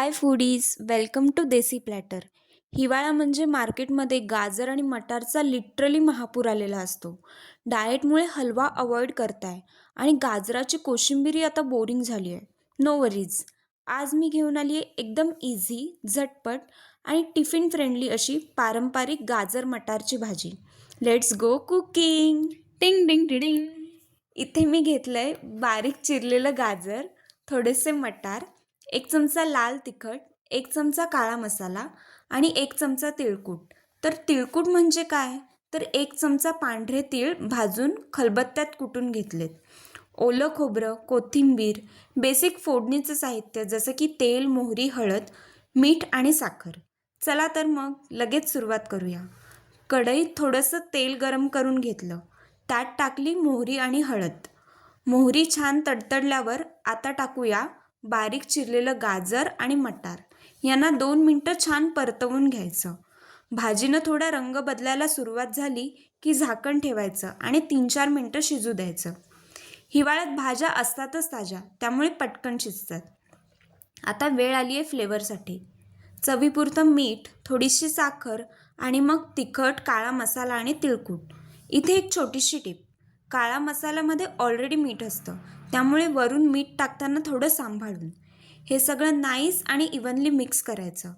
Hi foodies welcome to Desi platter हिवाळा म्हणजे मार्केटमध्ये गाजर आणि मटारचा लिटरली महापूर आलेला असतो. डाएटमुळे हलवा अवॉइड करताय आणि गाजराची कोशिंबिरी आता बोरिंग झाली आहे. नो वरीज आज मी घेऊन आली आहे एकदम इझी झटपट आणि टिफिन फ्रेंडली अशी पारंपरिक गाजर मटारची भाजी. लेट्स गो कुकिंग टिंग टिंग टिडिंग इथे मी घेतलं आहे बारीक चिरलेलं गाजर थोडेसे मटार एक चमचा लाल तिखट एक चमचा काळा मसाला आणि एक चमचा तिळकूट. तर तिळकूट म्हणजे काय? तर एक चमचा पांढरे तीळ भाजून खलबत्त्यात कुटून घेतलेत. ओलं खोबरं कोथिंबीर बेसिक फोडणीचं साहित्य जसं की तेल मोहरी हळद मीठ आणि साखर. चला तर मग लगेच सुरुवात करूया. कढईत थोडंसं तेल गरम करून घेतलं. त्यात टाकली मोहरी आणि हळद. मोहरी छान तडतडल्यावर आता टाकूया बारीक चिरलेलं गाजर आणि मटार. यांना दोन मिनटं छान परतवून घ्यायचं. भाजीनं थोडा रंग बदलायला सुरुवात झाली की झाकण ठेवायचं आणि तीन चार मिनटं शिजू द्यायचं. हिवाळ्यात भाज्या असतातच ताज्या त्यामुळे पटकन शिजतात. आता वेळ आली आहे फ्लेवरसाठी. चवीपुरतं मीठ थोडीशी साखर आणि मग तिखट काळा मसाला आणि तिळकूट. इथे एक छोटीशी टीप. काळा मसाल्यामध्ये ऑलरेडी मीठ असतं. त्यामुळे वरून मीठ टाकताना थोडं सांभाळून. हे सगळं नाईस आणि इव्हनली मिक्स करायचं.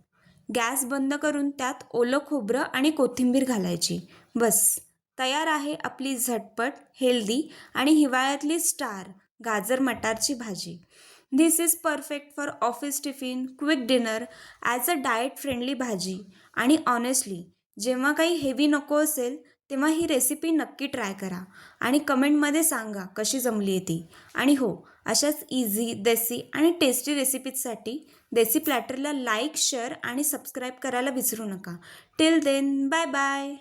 गॅस बंद करून त्यात ओलं खोबरं आणि कोथिंबीर घालायची. बस. तयार आहे आपली झटपट हेल्दी आणि हिवाळ्यातली स्टार गाजर मटारची भाजी. This is perfect for office tiffin quick dinner as a diet friendly भाजी. आणि ऑनेस्टली जेव्हा काही हेवी नको असेल तेव्हा ही रेसिपी नक्की ट्राय करा आणि कमेंटमध्ये सांगा कशी जमली आहे ती. आणि हो अशाच इझी देसी आणि टेस्टी रेसिपीजसाठी देसी प्लॅटरला लाईक शेअर आणि सबस्क्राईब करायला विसरू नका. Till then bye bye